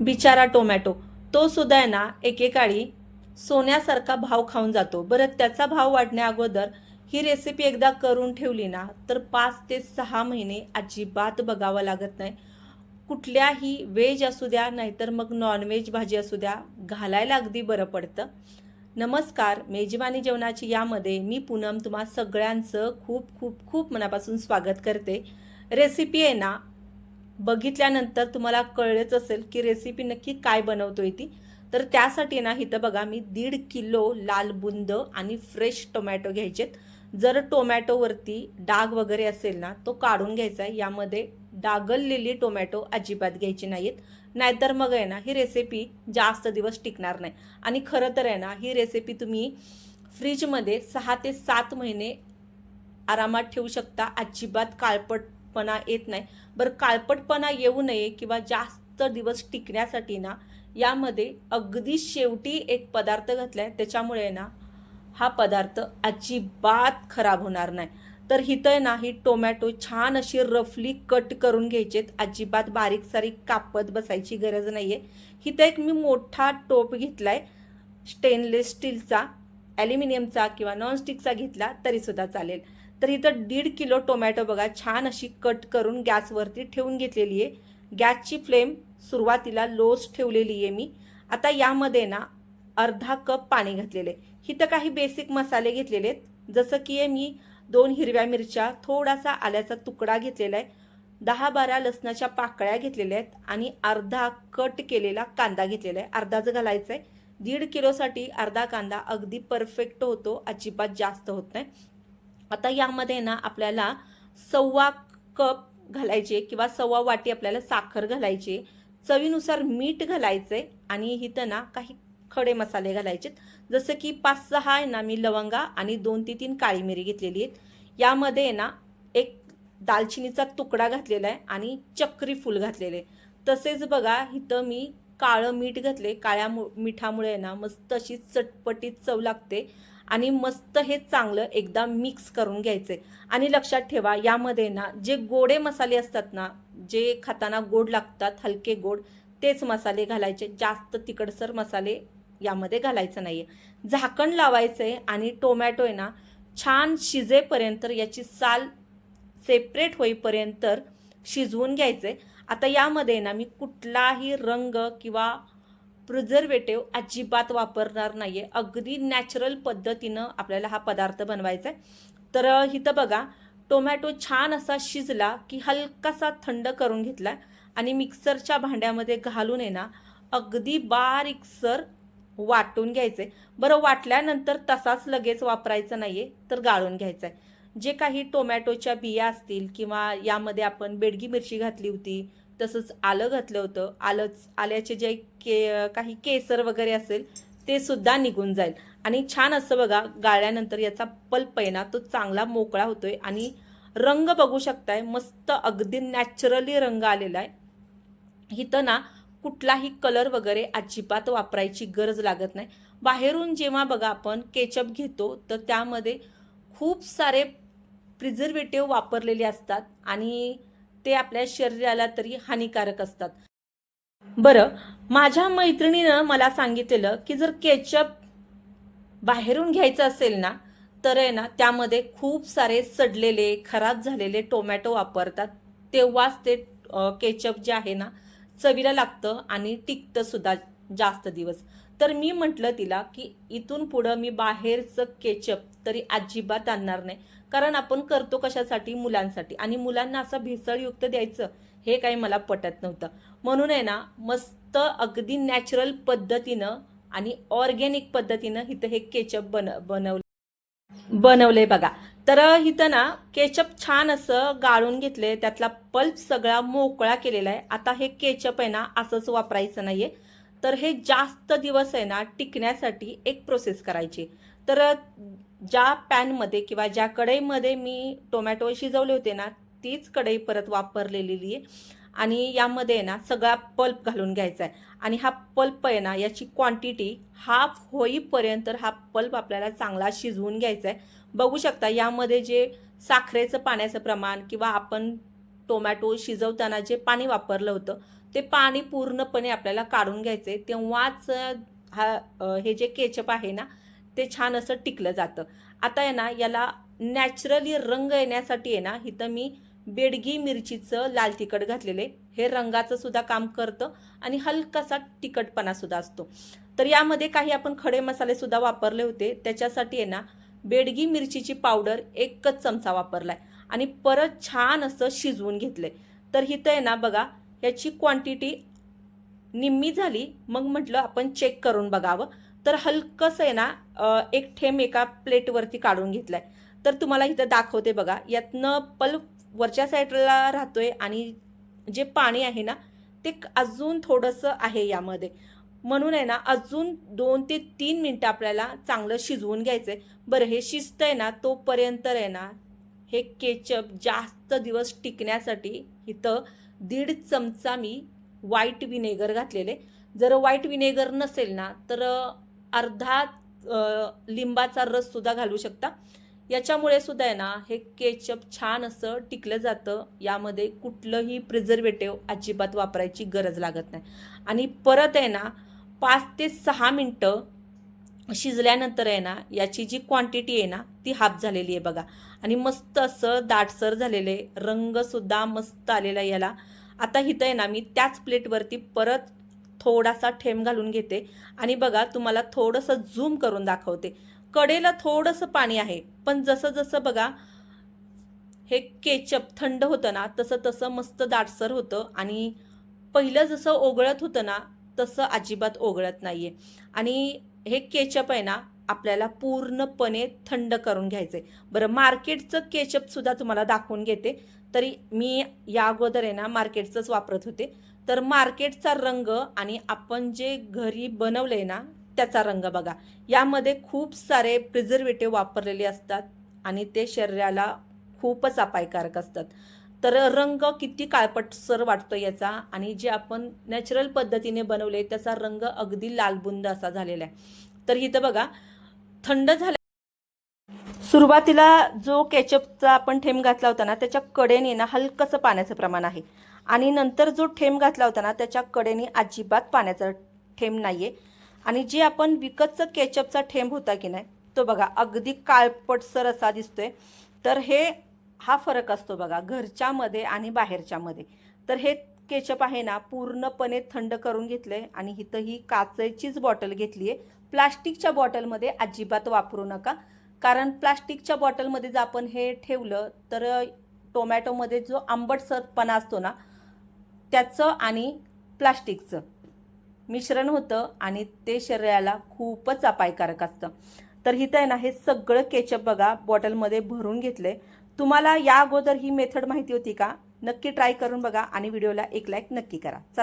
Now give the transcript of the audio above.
बिचारा टोमॅटो. तो सुद्धा आहे ना एकेकाळी सोन्यासारखा भाव खाऊन जातो. बरं त्याचा भाव वाढण्या अगोदर ही रेसिपी एकदा करून ठेवली ना तर पाच ते सहा महिने अजिबात बघावं लागत नाही. कुठल्याही व्हेज असू द्या नाहीतर मग नॉनव्हेज भाजी असू द्या घालायला अगदी बरं पडतं. नमस्कार मेजवानी जेवणाची यामध्ये मी पूनम तुम्हा सगळ्यांचं खूप खूप खूप मनापासून स्वागत करते. रेसिपी आहे ना बघितल्यानंतर तुम्हाला कळलंच असेल की रेसिपी नक्की काय बनवतोय ती. तर त्यासाठी ना इथं बघा मी दीड किलो लाल बुंद आणि फ्रेश टोमॅटो घ्यायचेत. जर टोमॅटोवरती डाग वगैरे असेल ना तो काढून घ्यायचा. आहे यामध्ये डागललेली टोमॅटो अजिबात घ्यायची नाहीत. नाहीतर मग आहे ना ही रेसिपी जास्त दिवस टिकणार नाही. आणि खरं तर आहे ना ही रेसिपी तुम्ही फ्रीजमध्ये सहा ते सात महिने आरामात ठेवू शकता. अजिबात काळपट काळपटपणा येत नाही. बरं काळपटपणा येऊ नये किंवा जास्त दिवस टिकण्यासाठी ना यामध्ये अगदी शेवटी एक पदार्थ घातलाय. त्याच्यामुळे ना हा पदार्थ अजिबात खराब होणार नाही. तर हिथं आहे ना ही टोमॅटो छान अशी रफली कट करून घ्यायचेत. अजिबात बारीक सारीक कापत बसायची गरज नाही आहे हिथं एक मी मोठा टोप घेतला आहे स्टेनलेस स्टीलचा ॲल्युमिनियमचा किंवा नॉनस्टिकचा घेतला तरीसुद्धा चालेल. तर इथं दीड किलो टोमॅटो बघा छान अशी कट करून गॅसवरती ठेवून घेतलेली आहे. गॅसची फ्लेम सुरुवातीला लोच ठेवलेली आहे मी. आता यामध्ये ना अर्धा कप पाणी घातलेले इथं काही बेसिक मसाले घेतलेले आहेत. जसं की आहे मी दोन हिरव्या मिरच्या थोडासा आल्याचा तुकडा घेतलेला आहे. दहा बारा लसणाच्या पाकळ्या घेतलेल्या आहेत आणि अर्धा कट केलेला कांदा घेतलेला आहे. अर्धाच घालायचा आहे. दीड किलोसाठी अर्धा कांदा अगदी परफेक्ट होतो अजिबात जास्त होत नाही. आता यामध्ये ना आपल्याला सव्वा कप घालायचे किंवा सव्वा वाटी आपल्याला साखर घालायची. चवीनुसार मीठ घालायचे आणि इथं ना काही खडे मसाले घालायचे जसं की पाच सहा आहे ना मी लवंगा आणि दोन ते तीन काळी मिरी घेतलेली आहेत. यामध्ये आहे ना एक दालचिनीचा तुकडा घातलेला आहे आणि चक्री फूल घातलेले. आहे. तसेच बघा इथं मी काळं मीठ घातले काळ्या मु- मिठामुळे आहे ना मस्त अशी चटपटीत चव लागते आणि मस्त हे चांगलं एकदा मिक्स करून घ्यायचे आणि लक्षात ठेवा यामध्ये ना जे गोडे मसाले असतात ना जे खाताना गोड लागतात हलके गोड तेच मसाले घालायचे. जास्त तिकडसर मसाले यामध्ये घालायचं नाही आहे झाकण लावायचंय आणि टोमॅटो आहे ना छान शिजेपर्यंत याची साल सेपरेट होईपर्यंत शिजवून घ्यायचे आता यामध्ये ना मी कुठलाही रंग किंवा प्रिझर्वेटिव्ह अजिबात वापरणार नाही आहे अगदी नॅचरल पद्धतीनं आपल्याला हा पदार्थ बनवायचा आहे तर इथं बघा टोमॅटो छान असा शिजला की हलकासा थंड करून घेतला आणि मिक्सरच्या भांड्यामध्ये घालून आहे ना अगदी बारीकसर वाटून घ्यायचं आहे बरं वाटल्यानंतर तसाच लगेच वापरायचं आहे तर गाळून घ्यायचं आहे जे काही टोमॅटोच्या बिया असतील किंवा यामध्ये आपण बेडगी मिरची घातली होती तसंच आलं घातलं होतं. आलंच आल्याचे जे के काही केसर वगैरे असेल ते सुद्धा निघून जाईल. आणि छान असं बघा गाळल्यानंतर याचा पल्प आहे ना तो चांगला मोकळा होतोय आणि रंग बघू शकताय. मस्त अगदी नॅचरली रंग आलेला आहे. इथं ना कुठलाही कलर वगैरे अजिबात वापरायची गरज लागत नाही. बाहेरून जेव्हा बघा आपण केचप घेतो तर त्यामध्ये खूप सारे प्रिझर्वेटिव्ह वापरलेले असतात आणि ते आपल्या शरीराला तरी हानिकारक असतात. बरं माझ्या मैत्रिणीनं मला सांगितलेलं की जर केचप बाहेरून घ्यायचं असेल ना तर आहे ना त्यामध्ये खूप सारे सडलेले खराब झालेले टोमॅटो वापरतात. तेव्हाच ते केचप जे आहे ना चवीला लागतं आणि टिकतं सुद्धा जास्त दिवस. तर मी म्हटलं तिला की इथून पुढं मी बाहेरचं केचप तरी अजिबात आणणार नाही. कारण आपण करतो कशासाठी? मुलांसाठी. आणि मुलांना असं भेसळयुक्त द्यायचं हे काही मला पटत नव्हतं. म्हणून आहे ना मस्त अगदी नॅचरल पद्धतीनं आणि ऑर्गॅनिक पद्धतीनं इथं हे केचप बन बनवलं. बनवलंय बघा. तर इथं ना केचप छान असं गाळून घेतलंय. त्यातला पल्प सगळा मोकळा केलेला आहे. आता हे केचप आहे ना असंच वापरायचं नाहीये. तर हे जास्त दिवस आहे ना टिकण्यासाठी एक प्रोसेस करायची. तर ज्या पॅनमध्ये किंवा ज्या कढईमध्ये मी टोमॅटो शिजवले होते ना तीच कढई परत वापरलेली आहे. आणि यामध्ये आहे ना सगळा पल्प घालून घ्यायचा आहे. आणि हा पल्प आहे ना याची क्वांटिटी हाफ होईपर्यंत हा पल्प आपल्याला चांगला शिजवून घ्यायचा आहे. बघू शकता यामध्ये जे साखरेचं पाण्याचं प्रमाण किंवा आपण टोमॅटो शिजवताना जे पाणी वापरलं होतं ते पाणी पूर्णपणे आपल्याला काढून घ्यायचे. तेव्हाच हा हे जे केचप आहे ना ते छान असं टिकलं जातं. आता आहे ना याला नॅचरली रंग येण्यासाठी आहे ना इथं मी बेडगी मिरचीचं लाल तिखट घातलेले. हे रंगाचं सुद्धा काम करतं आणि हलकासा तिखटपणा सुद्धा असतो. तर यामध्ये काही आपण खडे मसाले सुद्धा वापरले होते. त्याच्यासाठी आहे ना बेडगी मिरचीची पावडर एकच चमचा वापरलाय. आणि परत छान असं शिजवून घेतलंय. तर इथं आहे ना बघा याची क्वांटिटी निम्मी झाली मग म्हटलं आपण चेक करून बघावं. तर हलकंसं आहे ना एक ठेम एका प्लेटवरती काढून घेतलाय. तर तुम्हाला इथं दाखवते बघा यातनं पल्प वरच्या साईडला राहतो आहे आणि जे पाणी आहे ना ते अजून थोडंसं आहे यामध्ये. म्हणून आहे ना अजून दोन ते तीन मिनटं आपल्याला चांगलं शिजवून घ्यायचं आहे बरं हे शिजतंय ना तोपर्यंत आहे ना हे केचप जास्त दिवस टिकण्यासाठी इथं दीड चमचा मी व्हाईट विनेगर घातलेले. जर व्हाईट विनेगर नसेल ना तर अर्धा लिंबाचा रस सुद्धा घालू शकता. याच्यामुळे सुद्धा आहे ना हे केचप छान असं टिकलं जातं. यामध्ये कुठलंही प्रिझर्वेटिव्ह अजिबात वापरायची गरज लागत नाही. आणि परत आहे ना पाच ते सहा मिनटं शिजल्यानंतर आहे ना याची जी क्वांटिटी आहे ना ती हाफ झालेली आहे बघा. आणि मस्त असं दाटसर झालेले रंगसुद्धा मस्त आलेला याला. आता इथं आहे ना मी त्याच प्लेटवरती परत थोडासा ठेम घालून घेते. आणि बघा तुम्हाला थोडंसं झूम करून दाखवते. कडेला थोडंसं पाणी आहे पण जसं जसं बघा हे केचप थंड होतं ना तसं तसं मस्त दाटसर होतं. आणि पहिलं जसं ओघळत होतं ना तसं अजिबात ओघळत आहे आणि हे केचप आहे ना आपल्याला पूर्णपणे थंड करून घ्यायचं आहे बरं मार्केटचं केचपसुद्धा तुम्हाला दाखवून घेते. तरी मी या अगोदर आहे ना मार्केटचंच वापरत होते. तर मार्केटचा रंग आणि आपण जे घरी बनवलंय ना त्याचा रंग बघा. यामध्ये खूप सारे प्रिझर्वेटिव्ह वापरलेले असतात आणि ते शरीराला खूपच अपायकारक असतात. तर रंग किती काळपटसर वाटतो याचा आणि जे आपण नॅचरल पद्धतीने बनवले त्याचा रंग अगदी लालबुंद असा झालेला आहे. तर इथं बघा थंड झाल्या सुरुवातीला जो केचपचा आपण ठेंब घातला होता ना त्याच्या कडेने ना हलकंसं पाण्याचं प्रमाण आहे. आणि नंतर जो ठेंब घातला होता ना त्याच्या कडेने अजिबात पाण्याचा नाही आहे आणि जे आपण विकतचं केचपचा ठेंब होता की नाही तो बघा अगदी काळपटसर असा दिसतोय. तर हे हा फरक असतो बघा घरच्यामध्ये आणि बाहेरच्यामध्ये. तर हे केचप आहे ना पूर्णपणे थंड करून घेतलं आहे आणि इथं ही काचेचीच बॉटल घेतली आहे प्लास्टिकच्या बॉटलमध्ये अजिबात वापरू नका. कारण प्लास्टिकच्या बॉटलमध्ये जर आपण हे ठेवलं तर टोमॅटोमध्ये जो आंबटसरपणा असतो ना त्याचं आणि प्लास्टिकचं मिश्रण होतं आणि ते शरीराला खूपच अपायकारक असतं. तर इथं आहे ना हे सगळं केचप बघा बॉटलमध्ये भरून घेतलं आहे तुम्हाला या अगोदर ही मेथड माहिती होती का? नक्की ट्राय करून बघा आणि व्हिडिओला एक लाईक नक्की करा. चला.